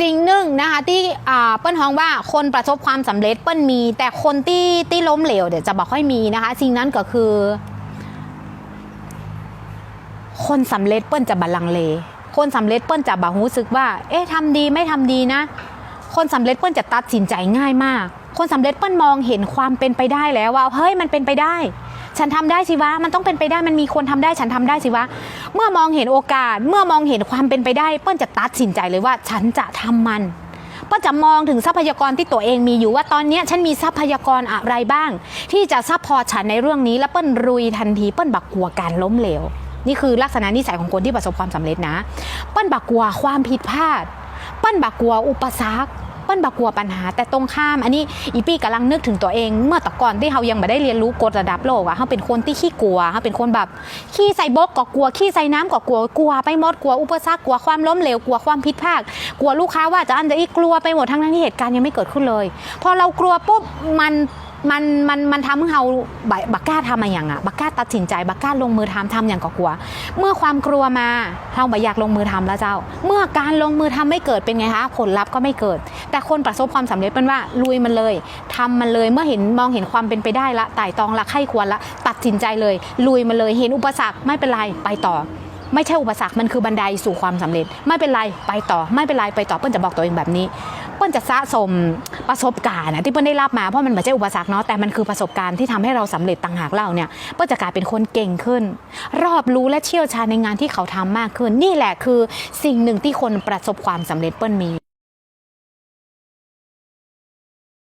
สิ่งหนึ่งนะคะที่เปิ้ลฮ้องว่าคนประสบความสำเร็จเปิ้ลมี แต่คนที่ที่ล้มเหลวเดี๋ยวจะบอกค่อยมีนะคะ สิ่งนั้นก็คือ คนสำเร็จเปิ้ลจะบัลลังเล คนสำเร็จเปิ้ลจะบารู้สึกว่า เอ๊ะทำดีไม่ทำดีนะ คนสำเร็จเปิ้ลจะตัดสินใจง่ายมาก คนสำเร็จเปิ้ลมองเห็นความเป็นไปได้แล้วว่าเฮ้ยมันเป็นไปได้ ฉันทำได้สิวะ มันต้องเป็นไปได้ มันมีคนทำได้ ฉันทำได้สิวะ เมื่อมองเห็นโอกาส เมื่อมองเห็นความเป็นไปได้ เปิ้ลจะตัดสินใจเลยว่า ฉันจะทำมันเปิ้ลจะมองถึงทรัพยากรที่ตัวเองมีอยู่ว่าตอนนี้ฉันมีทรัพยากรอะไรบ้าง ที่จะซัพพอร์ตฉันในเรื่องนี้ แล้วเปิ้ลรุยทันที เปิ้ลบักกลัวการล้มเหลว นี่คือลักษณะนิสัยของคนที่ประสบความสำเร็จนะ เปิ้ลบักกลัวความผิดพลาด เปิ้ลบักกลัวอุปสรรค เปิ้ลบักกลัวปัญหา แต่ตรงข้ามอันนี้อีปี้กำลังนึกถึงตัวเอง เมื่อตะก่อนที่เขายังไม่ได้เรียนรู้กฎระดับโลกอะเขาเป็นคนที่ขี้กลัวเขาเป็นคนแบบขี้ใส่บกก็กลัวขี้ใส่น้ำก็กลัวกลัวไปหมดกลัวอุปสรรคกลัวความล้มเหลวกลัวความผิดพลาดกลัวลูกค้าว่าจะอันจะอีกกลัวไปหมดทั้งนั้นที่เหตุการณ์ยังไม่เกิดขึ้นเลย พอเรากลัวปุ๊บมัน มันมันมันทำให้เราบับักกล้าทำอะไรอย่างอะบักกล้าตัดสินใจบักกล้าลงมือทำทำอย่างก็กลัว เมื่อความกลัวมาเราไม่อยากลงมือทำแล้วเจ้า เมื่อการลงมือทำไม่เกิดเป็นไงคะผลลัพธ์ก็ไม่เกิด แต่คนประสบความสำเร็จเป็นว่าลุยมันเลยทำมันเลยเมื่อเห็นมองเห็นความเป็นไปได้ละไต่ตองละไข้ควรละตัดสินใจเลย ลุยมันเลยเห็นอุปสรรคไม่เป็นไรไปต่อ ไม่ใช่อุปสรรคมันคือบันไดสู่ความสำเร็จ ไม่เป็นไรไปต่อ ไม่เป็นไรไปต่อเปิ้ลจะบอกตัวเองแบบนี้ เปิ้ลจะสะสมประสบการณ์ที่เปิ้ลได้รับมาเพราะมันไม่ใช่อุปสรรคเนาะแต่มันคือประสบการณ์ที่ทำให้เราสำเร็จต่างหากเล่าเนี่ยเปิ้ลจะกลายเป็นคนเก่งขึ้น รอบรู้และเชี่ยวชาญในงานที่เขาทำมากขึ้น นี่แหละคือสิ่งหนึ่งที่คนประสบความสำเร็จเปิ้ลมี